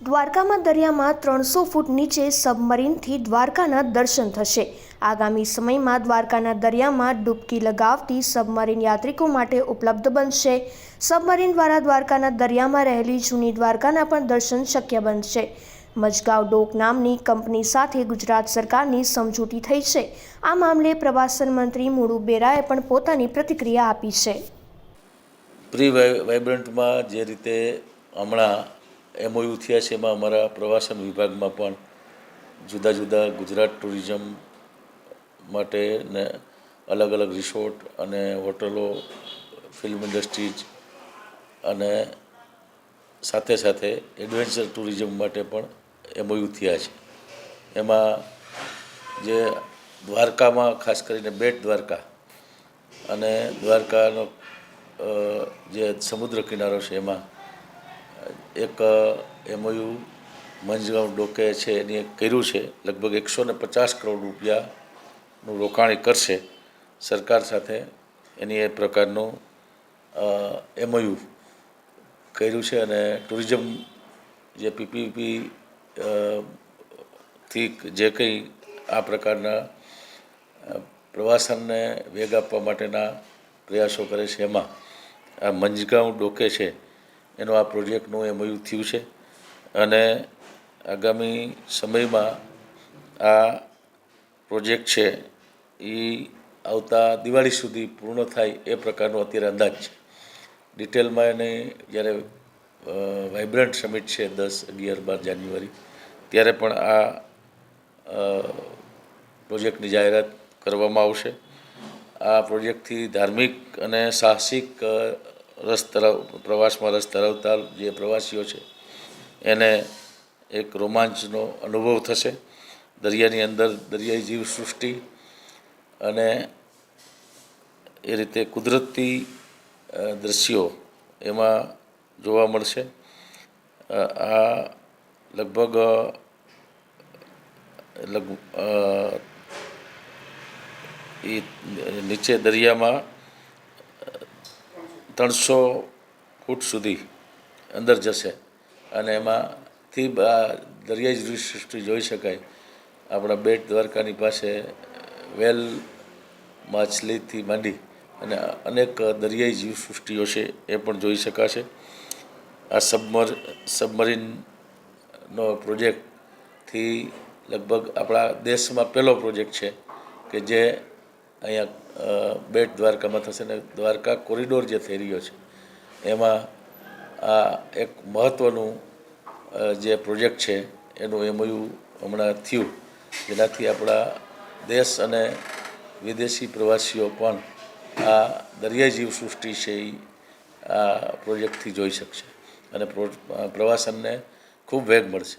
દ્વારકામાં દરિયામાં ત્રણસો ફૂટ નીચે સબમરીનથી દ્વારકાના દર્શન થશે. આગામી સમયમાં દ્વારકાના દરિયામાં ડૂબકી લગાવતી સબમરીન યાત્રિકો માટે ઉપલબ્ધ બનશે. સબમરીન દ્વારા દ્વારકાના દરિયામાં રહેલી જૂની દ્વારકાના પણ દર્શન શક્ય બનશે. મજગાંવ ડોક નામની કંપની સાથે ગુજરાત સરકારની સમજૂતી થઈ છે. આ મામલે પ્રવાસન મંત્રી મુળુ બેરાએ પણ પોતાની પ્રતિક્રિયા આપી છે. પ્રી વાઇબ્રન્ટમાં જે રીતે હમણાં એમઓયુ થયા છે એમાં અમારા પ્રવાસન વિભાગમાં પણ જુદા જુદા ગુજરાત ટુરિઝમ માટે ને અલગ અલગ રિસોર્ટ અને હોટલો, ફિલ્મ ઇન્ડસ્ટ્રીઝ અને સાથે સાથે એડવેન્ચર ટુરિઝમ માટે પણ એમઓયુ થયા છે. એમાં જે દ્વારકામાં ખાસ કરીને બેટ દ્વારકા અને દ્વારકાનો જે સમુદ્ર કિનારો છે એમાં એક એમઓયુ મંજગાંવ ડોકે છે, એની કર્યું છે, લગભગ એકસો ને પચાસ કરોડ રૂપિયાનું રોકાણ કરશે સરકાર સાથે. એની એ પ્રકારનું એમઓયુ કર્યું છે અને ટુરિઝમ જે પીપીપી થી જે કંઈ આ પ્રકારના પ્રવાસનને વેગ આપવા માટેના પ્રયાસો કરે છે એમાં. આ મંજગાંવ ડોકે છે એનો આ પ્રોજેક્ટનું એમઓયુ થયું છે. અને આગામી સમયમાં આ પ્રોજેક્ટ છે એ આવતા દિવાળી સુધી પૂર્ણ થાય એ પ્રકારનો અત્યારે અંદાજ છે. ડિટેલમાં એને જ્યારે વાઇબ્રન્ટ સમિટ છે દસ અગિયાર બાર જાન્યુઆરી, ત્યારે પણ આ પ્રોજેક્ટની જાહેરાત કરવામાં આવશે. આ પ્રોજેક્ટથી ધાર્મિક અને સાહસિક રસ ધરાવ પ્રવાસમાં રસ ધરાવતા જે પ્રવાસીઓ છે, એને એક રોમાંચનો અનુભવ થશે. દરિયાની અંદર દરિયાઈ જીવસૃષ્ટિ અને એ રીતે કુદરતી દ્રશ્યો એમાં જોવા મળશે. આ લગભગ લગ એ નીચે દરિયામાં ત્રણસો ફૂટ સુધી અંદર જશે. અને એમાંથી દરિયાઈ જીવસૃષ્ટિ જોઈ શકાય. આપણા બેટ દ્વારકાની પાસે વેલ, માછલીથી માંડી અને અનેક દરિયાઈ જીવસૃષ્ટિઓ છે એ પણ જોઈ શકાશે. આ સબમર, સબમરીનનો પ્રોજેક્ટથી લગભગ આપણા દેશમાં પહેલો પ્રોજેક્ટ છે કે જે અહીંયા બેટ દ્વારકામાં થશે ને દ્વારકા કોરિડોર જે થઈ રહ્યો છે, એમાં આ એક મહત્ત્વનું જે પ્રોજેક્ટ છે, એનું એમયુ હમણાં થયું. જેનાથી આપણા દેશ અને વિદેશી પ્રવાસીઓ પણ આ દરિયાઈ જીવ સૃષ્ટિ છે એ આ પ્રોજેક્ટથી જોઈ શકશે. અને પ્રવાસનને ખૂબ વેગ મળશે.